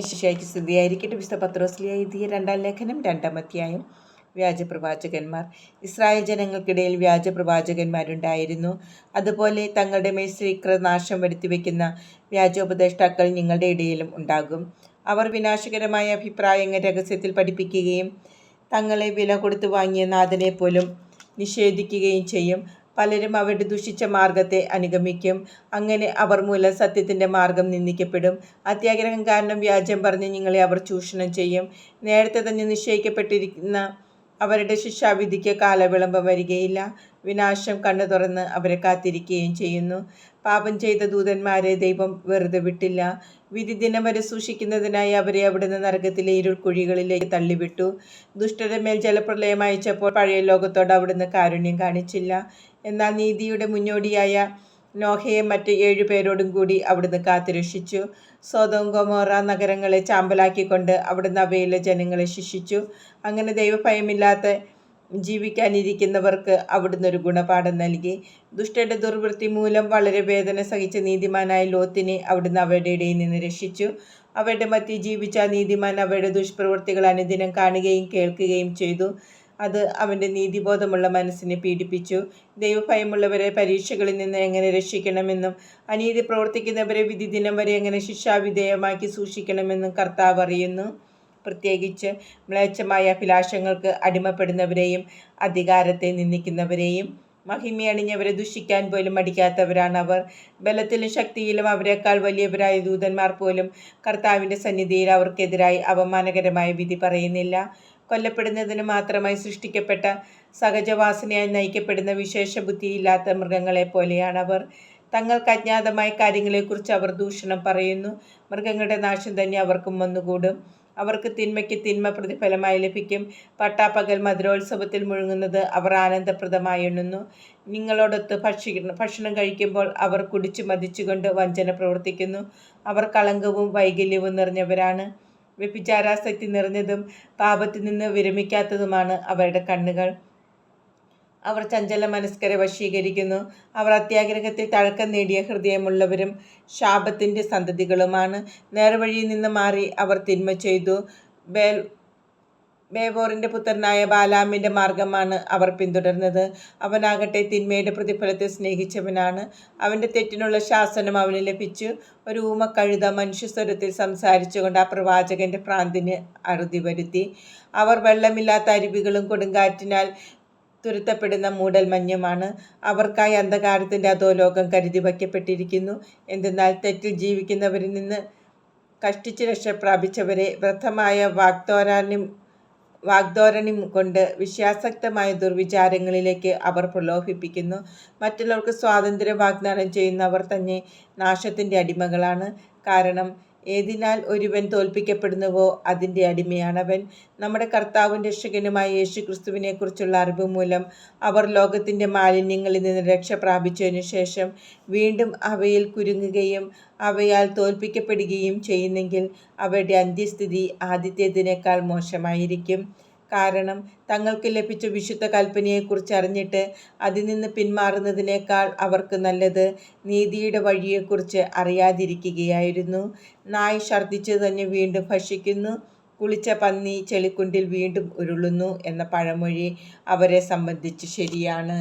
ശിശായിക്ക് സ്ഥിതിയായിരിക്കട്ടെ വിശുദ്ധ പത്രോസ്ലിയ എഴുതിയ രണ്ടാം ലേഖനം രണ്ടാം അധ്യായം. വ്യാജപ്രവാചകന്മാർ. ഇസ്രായേൽ ജനങ്ങൾക്കിടയിൽ വ്യാജപ്രവാചകന്മാരുണ്ടായിരുന്നു. അതുപോലെ തങ്ങളുടെ മേൽ ശ്രീകൃനാശം വരുത്തിവെക്കുന്ന വ്യാജോപദേഷ്ടാക്കൾ നിങ്ങളുടെ ഇടയിലും ഉണ്ടാകും. അവർ വിനാശകരമായ അഭിപ്രായങ്ങൾ രഹസ്യത്തിൽ പഠിപ്പിക്കുകയും തങ്ങളെ വില കൊടുത്തു വാങ്ങിയ നാഥനെ പോലും നിഷേധിക്കുകയും ചെയ്യും. പലരും അവരുടെ ദുഷിച്ച മാർഗത്തെ അനുഗമിക്കും. അങ്ങനെ അവർ മൂലം സത്യത്തിന്റെ മാർഗം നിന്ദിക്കപ്പെടും. അത്യാഗ്രഹം കാരണം വ്യാജം പറഞ്ഞ് നിങ്ങളെ അവർ ചൂഷണം ചെയ്യും. നേരത്തെ തന്നെ നിശ്ചയിക്കപ്പെട്ടിരിക്കുന്ന അവരുടെ ശിക്ഷാവിധിക്ക് കാലവിളംബം വരികയില്ല. വിനാശം കണ്ണു തുറന്ന് അവരെ കാത്തിരിക്കുകയും ചെയ്യുന്നു. പാപം ചെയ്ത ദൂതന്മാരെ ദൈവം വെറുതെ വിട്ടില്ല. വിധിദിനം വരെ സൂക്ഷിക്കുന്നതിനായി അവരെ അവിടുന്ന് നരകത്തിലെ ഇരുൾക്കുഴികളിലേക്ക് തള്ളിവിട്ടു. ദുഷ്ടരുടെ മേൽ ജലപ്രളയം അയച്ചപ്പോൾ പഴയ ലോകത്തോട് അവിടുന്ന് കാരുണ്യം കാണിച്ചില്ല. എന്നാൽ നീതിയുടെ മുന്നോടിയായ നോഹയെ മറ്റ് ഏഴു പേരോടും കൂടി അവിടുന്ന് കാത്തുരക്ഷിച്ചു. ഗൊമോറ നഗരങ്ങളെ ചാമ്പലാക്കിക്കൊണ്ട് അവിടുന്ന് അവയിലെ ജനങ്ങളെ ശിക്ഷിച്ചു. അങ്ങനെ ദൈവഭയമില്ലാത്ത ജീവിക്കാനിരിക്കുന്നവർക്ക് അവിടുന്ന് ഒരു ഗുണപാഠം നൽകി. ദുഷ്ടന്റെ ദുർവൃത്തി മൂലം വളരെ വേദന സഹിച്ച നീതിമാനായ ലോത്തിനെ അവിടുന്ന് അവരുടെ ഇടയിൽ നിന്ന് രക്ഷിച്ചു. അവരുടെ മധ്യ ജീവിച്ച നീതിമാൻ അവരുടെ ദുഷ്പ്രവൃത്തികൾ അനുദിനം കാണുകയും കേൾക്കുകയും ചെയ്തു. അത് അവന്റെ നീതിബോധമുള്ള മനസ്സിനെ പീഡിപ്പിച്ചു. ദൈവഭയമുള്ളവരെ പരീക്ഷകളിൽ നിന്ന് എങ്ങനെ രക്ഷിക്കണമെന്നും അനീതി പ്രവർത്തിക്കുന്നവരെ വിധി ദിനം വരെ എങ്ങനെ ശിക്ഷാവിധേയമാക്കി സൂക്ഷിക്കണമെന്നും കർത്താവ് അറിയുന്നു. പ്രത്യേകിച്ച് മ്ലേച്ഛമായ അഭിലാഷങ്ങൾക്ക് അടിമപ്പെടുന്നവരെയും അധികാരത്തെ നിന്ദിക്കുന്നവരെയും മഹിമയണിഞ്ഞവരെ ദുഷിക്കാൻ പോലും മടിക്കാത്തവരാണ് അവർ. ബലത്തിലും ശക്തിയിലും അവരെക്കാൾ വലിയവരായ ദൂതന്മാർ പോലും കർത്താവിന്റെ സന്നിധിയിൽ അവർക്കെതിരായി അപമാനകരമായ വിധി പറയുന്നില്ല. കൊല്ലപ്പെടുന്നതിന് മാത്രമായി സൃഷ്ടിക്കപ്പെട്ട സഹജവാസനയായി നയിക്കപ്പെടുന്ന വിശേഷ ബുദ്ധിയില്ലാത്ത മൃഗങ്ങളെ പോലെയാണ് അവർ തങ്ങൾക്ക് അജ്ഞാതമായ കാര്യങ്ങളെക്കുറിച്ച് അവർ ദൂഷണം പറയുന്നു. മൃഗങ്ങളുടെ നാശം തന്നെ അവർക്കും വന്നുകൂടും. അവർക്ക് തിന്മയ്ക്ക് തിന്മ പ്രതിഫലമായി ലഭിക്കും. പട്ടാപ്പകൽ മധുരോത്സവത്തിൽ മുഴുങ്ങുന്നത് അവർ ആനന്ദപ്രദമായി എണ്ണുന്നു. നിങ്ങളോടൊത്ത് ഭക്ഷിക്കണം ഭക്ഷണം കഴിക്കുമ്പോൾ അവർ കുടിച്ചു മതിച്ചുകൊണ്ട് വഞ്ചന പ്രവർത്തിക്കുന്നു. അവർ കളങ്കവും വൈകല്യവും നിറഞ്ഞവരാണ്. വ്യഭിചാരാസക്തി നിറഞ്ഞതും പാപത്തിൽ നിന്ന് വിരമിക്കാത്തതുമാണ് അവരുടെ കണ്ണുകൾ. അവർ ചഞ്ചല മനസ്കരെ വശീകരിക്കുന്നു. അവർ അത്യാഗ്രഹത്തിൽ തഴക്കം നേടിയ ഹൃദയമുള്ളവരും ശാപത്തിന്റെ സന്തതികളുമാണ്. നേർവഴിയിൽ നിന്ന് മാറി അവർ തിന്മ ചെയ്തു. ബേൽ ബേവോറിന്റെ പുത്രനായ ബാലാമിന്റെ മാർഗമാണ് അവർ പിന്തുടർന്നത്. അവനാകട്ടെ തിന്മയുടെ പ്രതിഫലത്തെ സ്നേഹിച്ചവനാണ്. അവന്റെ തെറ്റിനുള്ള ശാസനം അവന് ലഭിച്ചു. ഒരു ഊമക്കഴുത മനുഷ്യസ്വരത്തിൽ സംസാരിച്ചുകൊണ്ട് ആ പ്രവാചകന്റെ പ്രാന്തിന് അറുതി വരുത്തി. അവർ വെള്ളമില്ലാത്ത അരുവികളും കൊടുങ്കാറ്റിനാൽ തുരുത്തപ്പെടുന്ന മൂടൽമഞ്ഞുമാണ് അവർക്കായി അന്ധകാരത്തിന്റെ അധോലോകം കരുതി വയ്ക്കപ്പെട്ടിരിക്കുന്നു. എന്തെന്നാൽ തെറ്റിൽ ജീവിക്കുന്നവരിൽ നിന്ന് കഷ്ടിച്ച് രക്ഷ പ്രാപിച്ചവരെ വ്യർത്ഥമായ വാഗ്ദോരാനി വാഗ്ദോരണി കൊണ്ട് വിശ്വാസക്തമായ ദുർവിചാരങ്ങളിലേക്ക് അവർ പ്രലോഭിപ്പിക്കുന്നു. മറ്റുള്ളവർക്ക് സ്വാതന്ത്ര്യം വാഗ്ദാനം ചെയ്യുന്നവർ തന്നെ നാശത്തിന്റെ അടിമകളാണ്. കാരണം ഏതിനാൽ ഒരുവൻ തോൽപ്പിക്കപ്പെടുന്നുവോ അതിന്റെ അടിമയാണവൻ. നമ്മുടെ കർത്താവും രക്ഷകനുമായ യേശു ക്രിസ്തുവിനെക്കുറിച്ചുള്ള അറിവ് മൂലം അവർ ലോകത്തിന്റെ മാലിന്യങ്ങളിൽ നിന്ന് രക്ഷ പ്രാപിച്ചതിനു ശേഷം വീണ്ടും അവയിൽ കുരുങ്ങുകയും അവയാൽ തോൽപ്പിക്കപ്പെടുകയും ചെയ്യുന്നെങ്കിൽ അവരുടെ അന്ത്യസ്ഥിതി ആദ്യത്തേതിനേക്കാൾ മോശമായിരിക്കും. കാരണം തങ്ങൾക്ക് ലഭിച്ച വിശുദ്ധ കൽപ്പനയെക്കുറിച്ച് അറിഞ്ഞിട്ട് അതിൽ നിന്ന് പിന്മാറുന്നതിനേക്കാൾ അവർക്ക് നല്ലത് നീതിയുടെ വഴിയെക്കുറിച്ച് അറിയാതിരിക്കുകയായിരുന്നു. നായ് ഛർദ്ദിച്ചു തന്നെ വീണ്ടും ഭക്ഷിക്കുന്നു. കുളിച്ച പന്നി ചെളിക്കുണ്ടിൽ വീണ്ടും ഉരുളുന്നു എന്ന പഴമൊഴി അവരെ സംബന്ധിച്ച് ശരിയാണ്.